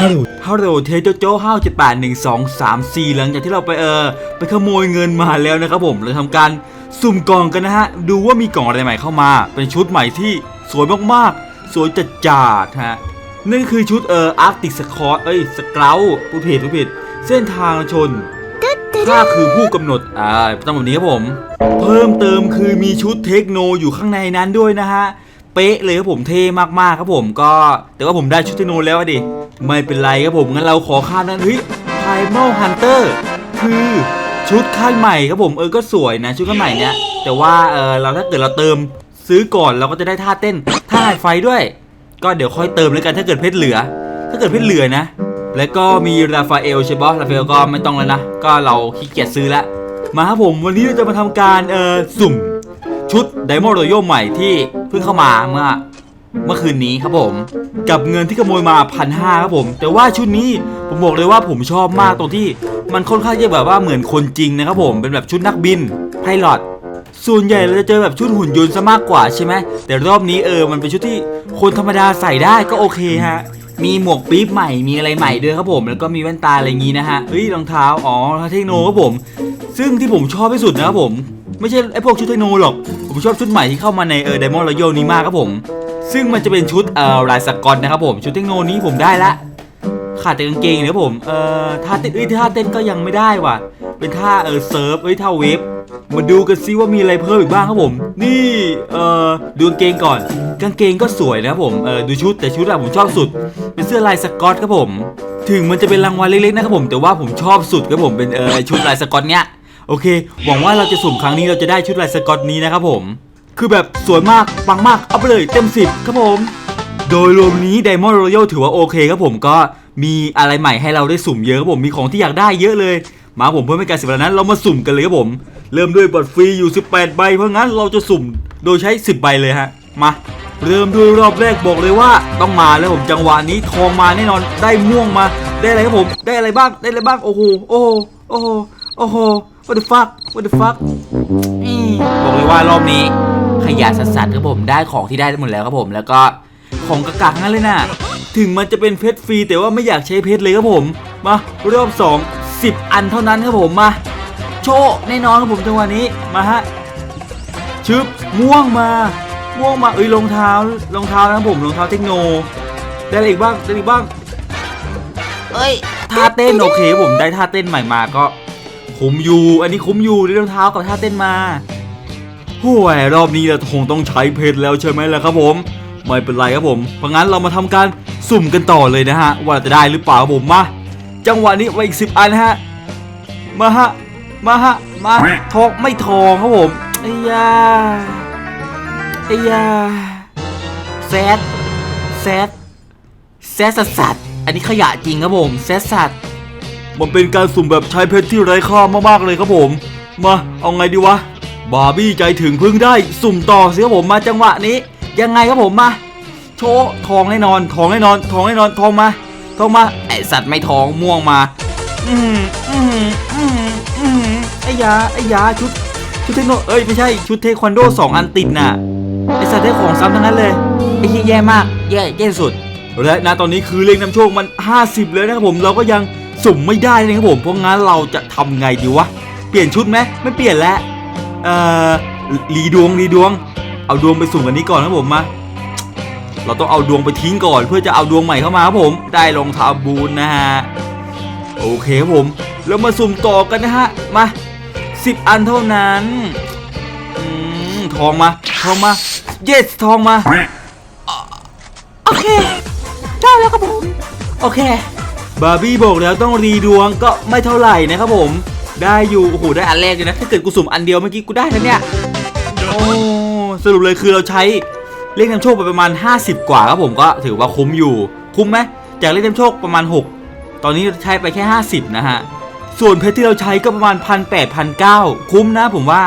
ฮัลโหลฮัลโหลเทโจโจ้ห้าเจ็ดแปดหนึ่งสองสามสี่หลังจากที่เราไปเออไปขโมยเงินมาแล้วนะครับผมเราทำการสุ่มกล่องกันนะฮะ ดูว่ามีกล่องอะไรใหม่เข้ามา เป็นชุดใหม่ที่สวยมากๆ สวยจัดจ้าฮะนั่นคือชุดเอออาร์ติกสคอร์เอ้ยสเกลผู้ผิดผู้ผิด เส้นทางชนข้าคือผู้กำหนดอ่าต้องแบบนี้ครับผม เพิ่มเติมคือมีชุดเทคโนอยู่ข้างในนั้นด้วยนะฮะ เป๊ะเลยครับผมเท่มากๆครับผมก็แต่ว่าผมได้ชุดเทคโนแล้วอะดิไม่เป็นไรครับผมงั้นเราขอข้ามนั้นเฮ้ย Primal Hunter คือชุดค่ายใหม่ครับผมเออก็สวยนะชุดค่ายใหม่เนี้ยแต่ว่าเออเราถ้าเกิดเราเติมซื้อก่อนเราก็จะได้ท่าเต้นท่าไฟด้วย ก็เดี๋ยวค่อยเติมแล้วกันถ้าเกิดเพชรเหลือ ถ้าเกิดเพชรเหลือนะ แล้วก็มีราฟาเอลใช่ปะราฟาเอลก็ไม่ต้องแล้วนะก็เราขี้เกียจซื้อล้วมาครับผมวันนี้เราจะมาทำการเออสุ่ม ชุดไดมอนด์รอยัลใหม่ที่เพิ่งเข้ามาเมื่อเมื่อคืนนี้ครับผม กับเงินที่ขโมยมาพันห้าครับผม แต่ว่าชุดนี้ผมบอกเลยว่าผมชอบมากตรงที่มันค่อนข้างจะแบบว่าเหมือนคนจริงนะครับผมเป็นแบบชุดนักบินไพลอตส่วนใหญ่เราจะเจอแบบชุดหุ่นยนต์ซะมากกว่าใช่ไหมแต่รอบนี้เออมันเป็นชุดที่คนธรรมดาใส่ได้ก็โอเคฮะมีหมวกปี๊บใหม่มีอะไรใหม่ด้วยครับผมแล้วก็มีแว่นตาอะไรงี้นะฮะเฮ้ยรองเท้าอ๋อรองเท้าเทคโนครับผม ซึ่งที่ผมชอบที่สุดนะครับผม ไม่ใช่ไอ้พวกชุดเทคโนหรอก ผมชอบชุดใหม่ที่เข้ามาในเออไดมอนด์รอยัลนี้มากครับผม ซึ่งมันจะเป็นชุดเอ่อลายสกอตนะครับผม ชุดเทคโนนี้ผมได้ละ ขาดแต่กางเกงนะครับผม เอ่อท่าเต้นเอ้ยท่าเต้นก็ยังไม่ได้ว่ะ เป็นท่าเออเซิร์ฟเอ้ยท่าเวฟ มาดูกันซิว่ามีอะไรเพิ่มอีกบ้างครับผม นี่เอ่อดูกางเกงก่อน กางเกงก็สวยนะครับผม เออดูชุดแต่ชุดอะผมชอบสุด เป็นเสื้อลายสกอตครับผม ถึงมันจะเป็นรางวัลเล็กๆนะครับผม แต่ว่าผมชอบสุดครับผม เป็นเออชุดลายสกอตเนี้ย โอเค หวังว่าเราจะสุ่มครั้งนี้เราจะได้ชุดลายสกอตนี้นะครับผม คือแบบสวยมากปังมากเอาไปเลยเต็มสิบครับผม โดยรวมนี้ Diamond Royal ถือว่าโอเคครับผมก็มีอะไรใหม่ให้เราได้สุ่มเยอะครับผมมีของที่อยากได้เยอะเลย มาผมเพื่อไม่การเสียเวลานั้นเรามาสุ่มกันเลยครับผม เริ่มด้วยบัตรฟรีอยู่ 18 ใบ เพราะงั้นเราจะสุ่มโดยใช้ 10 ใบเลยฮะมาเริ่มด้วยรอบแรกบอกเลยว่าต้องมาแล้วผมจังหวะนี้ทองมาแน่นอนได้ม่วงมา ได้อะไรครับผม ได้อะไรบ้างได้อะไรบ้างโอ้โหโอ้โหโอ้โห โอ้โห what the fuck what the fuck อืมบอกเลยว่ารอบนี้ ขยะสัสๆครับผมได้ของที่ได้หมดแล้วครับผม แล้วก็ของกระกักงั้นเลยนะถึงมันจะเป็นเพชรฟรีแต่ว่าไม่อยากใช้เพชรเลยครับผม มารอบสองสิบอันเท่านั้นครับผมมา โชว์แน่นอนครับผมจังหวะนี้มาฮะชึบม่วงมา ม่วงมาเอ้ยรองเท้ารองเท้านะครับผมรองเท้าเทคโน ได้อะไรอีกบ้างได้อะไรอีกบ้างเอ้ยท่าเต้นโอเคผมได้ท่าเต้นใหม่มาก็ คุ้มอยู่ อันนี้คุ้มอยู่ได้รองเท้ากับท่าเต้นมาห่วยรอบนี้เราคงต้องใช้เพชรแล้วใช่ไหมล่ะครับผม ไม่เป็นไรครับผม เพราะงั้นเรามาทำการสุ่มกันต่อเลยนะฮะ ว่าจะได้หรือเปล่าครับผมมา จังหวะนี้ไว้อีกสิบอันฮะ มาฮะ มาฮะ มาทองไม่ทองครับผมไอ้ยาไอ้ยาแซดแซดแซดสัสสัสอันนี้ขยะจริงครับผมแซดสัส มันเป็นการสุ่มแบบใช้เพชรที่ไร้ค่ามากๆเลยครับผม มา เอาไงดีวะ บาร์บี้ใจถึงเพึ่งได้ สุ่มต่อสิครับผมมาจังหวะนี้ ยังไงครับผมมา โชว์ทองแน่นอน ทองแน่นอน ทองแน่นอน ทองมา ทองมา ไอสัตว์ไม่ทองม่วงมา อืมอืมอืมอืมไอยาไอยาชุด ชุดเทคโนเอ้ยไม่ใช่ ชุดเทควันโดสองอันติดน่ะ ไอสัตว์ได้ของซ้ำทั้งนั้นเลย ไอคี้แย่มาก แย่แย่สุด และณตอนนี้คือเลขนำโชคมัน 50 เลยนะครับผม เราก็ยัง สุ่มไม่ได้เลยครับผมเพราะงั้นเราจะทำไงดีวะเปลี่ยนชุดไหมไม่เปลี่ยนแล้วเอ่อรีดวงรีดวง เอาดวงไปสุ่มกันนี้ก่อนครับผมมาเราต้องเอาดวงไปทิ้งก่อน เพื่อจะเอาดวงใหม่เข้ามาครับผม ได้รองเท้าบูนนะฮะโอเคครับผมแล้วมาสุ่มต่อกันนะฮะมา10อันเท่านั้นอทองมาทองมา yes ทองมาโอเคได้แล้วครับผมโอเค บาร์บี้บอกแล้วต้องรีดวงก็ไม่เท่าไหร่นะครับผม ได้อยู่ โอ้โห ได้อันแรกเลยนะ ถ้าเกิดกูสุ่มอันเดียวเมื่อกี้กูได้แล้วเนี่ย โอ้ สรุปเลยคือเราใช้เลขนำโชคไปประมาณ 50 กว่าครับผมก็ถือว่าคุ้มอยู่ คุ้มไหมจากเลขนำโชคประมาณ 6 ตอนนี้ใช้ไปแค่ 50 นะฮะ ส่วนเพชรที่เราใช้ก็ประมาณ 1 8 0 0 1 9คุ้มนะผมว่า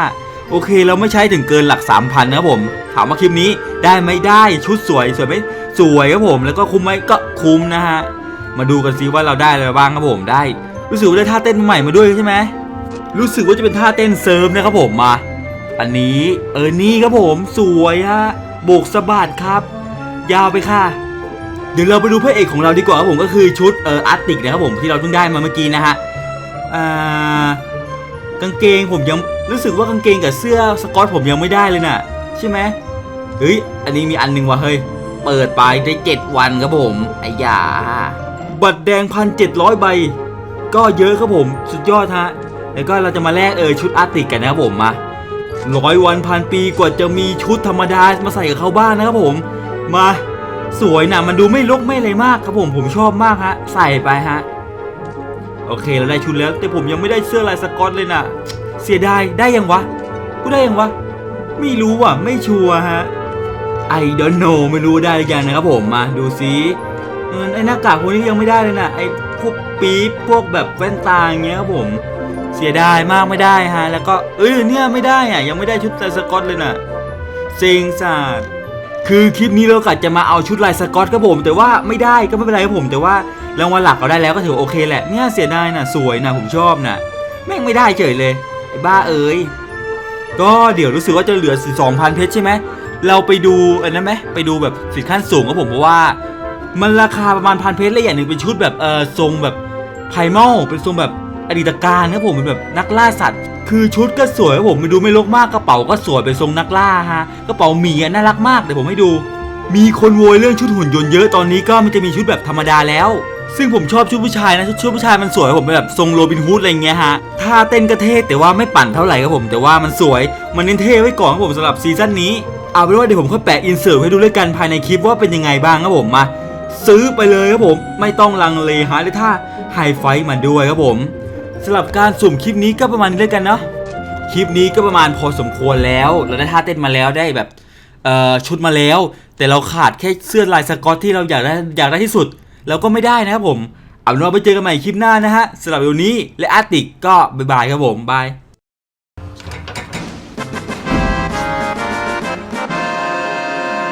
โอเคเราไม่ใช้ถึงเกินหลัก 3,000นะครับผม ถามว่าคลิปนี้ได้ไม่ได้ชุดสวยสวยไหมสวยครับผม แล้วก็คุ้มไหมก็คุ้มนะฮะ มาดูกันซิว่าเราได้อะไรบ้างครับผมได้ รู้สึกว่าได้ท่าเต้นใหม่มาด้วยใช่ไหมรู้สึกว่าจะเป็นท่าเต้นเซิร์ฟนะครับผมมา อันนี้เออนี่ครับผมสวยฮะโบกสะบัดครับ ยาวไปค่ะ เดี๋ยวเราไปดูพระเอกของเราดีกว่าครับผมก็คือชุดเอออาร์ติกนะครับผมที่เราเพิ่งได้มาเมื่อกี้นะฮะอ่ากางเกงผมยังรู้สึกว่ากางเกงกับเสื้อสกอตผมยังไม่ได้เลยน่ะใช่ไหมเฮ้ยอันนี้มีอันหนึงว่ะเฮ้ยเปิดไปได้เจ็ดวันครับผมไอ้ยา บัตรแดงพันเจ็ดร้อยใบ ก็เยอะครับผม สุดยอดฮะ แล้วก็เราจะมาแลกเออชุดอาร์ติกกันนะครับผมมาร้อยวันพันปีกว่าจะมีชุดธรรมดามาใส่กับเขาบ้างนะครับผม มาสวยนะมันดูไม่ลกไม่อะไรมากครับผมผมชอบมากฮะ ใส่ไปฮะ โอเคเราได้ชุดแล้ว แต่ผมยังไม่ได้เสื้อลายสกอตเลยนะเสียดายได้ยังวะกูได้ยังวะ ไม่รู้ว่ะ ไม่ชัวร์ฮะ I don't know ไม่รู้ได้ยังนะครับผมมาดูซิ เออไอ้หน้ากากพวกนี้ยังไม่ได้เลยนะไอ้พวกปี๊บพวกแบบแว่นตาอย่างเงี้ยครับผมเสียดายมากไม่ได้ฮะแล้วก็เอ้ยเนี่ยไม่ได้อะยังไม่ได้ชุดลายสกอตเลยน่ะเซ็งสัสคือคลิปนี้เรากะจะมาเอาชุดลายสกอตครับผม แต่ว่าไม่ได้ก็ไม่เป็นไรครับผม แต่ว่ารางวัลหลักเราได้แล้วก็ถือโอเคแหละเนี่ยเสียดายน่ะสวยนะผมชอบน่ะแม่งไม่ได้เฉยเลยไอ้บ้าเอ้ยก็เดี๋ยวรู้สึกว่าจะเหลือ2,000เพชรใช่ไหมเราไปดูอันนั้นไหมไปดูแบบสินขั้นสูงครับผมเพราะว่า มันราคาประมาณพันเพชรและอย่างหนึ่งเป็นชุดแบบเออทรงแบบไพรมอลเป็นทรงแบบอดีตการนะครับผมเป็นแบบนักล่าสัตว์ คือชุดก็สวยครับผมไม่ดูไม่ลกมากกระเป๋าก็สวยเป็นทรงนักล่าฮะกระเป๋าหมีน่ารักมากเดี๋ยวผมให้ดู มีคนโวยเรื่องชุดหุ่นยนต์เยอะตอนนี้ก็มันจะมีชุดแบบธรรมดาแล้ว ซึ่งผมชอบชุดผู้ชายนะชุดผู้ชายมันสวยครับผมเป็นแบบทรงโรบินฮูดอะไรเงี้ยฮะท่าเต้นก็เท่แต่ว่าไม่ปั่นเท่าไหร่ครับผมแต่ว่ามันสวยมันเน้นเท่ไว้ก่อนครับผมสำหรับซีซั่นนี้เอาเป็นว่าเดี๋ยวผมค่อยแปะอินเสิร์ตให้ดูด้วยกันภายในคลิปว่าเป็นยังไงบ้างครับผมมา ซื้อไปเลยครับผมไม่ต้องลังเลหาเลยถ้าไฮไฟท์มาด้วยครับผมสำหรับการสุ่มคลิปนี้ก็ประมาณนี้แล้วกันเนาะคลิปนี้ก็ประมาณพอสมควรแล้ว เราได้ท่าเต้นมาแล้วได้แบบเอ่อชุดมาแล้ว แต่เราขาดแค่เสื้อลายสกอตที่เราอยากได้อยากได้ที่สุดแล้วก็ไม่ได้นะครับผมเอาเป็นว่าไปเจอกันใหม่คลิปหน้านะฮะสำหรับวันนี้และอาร์ติกก็บ๊ายบายครับผมบาย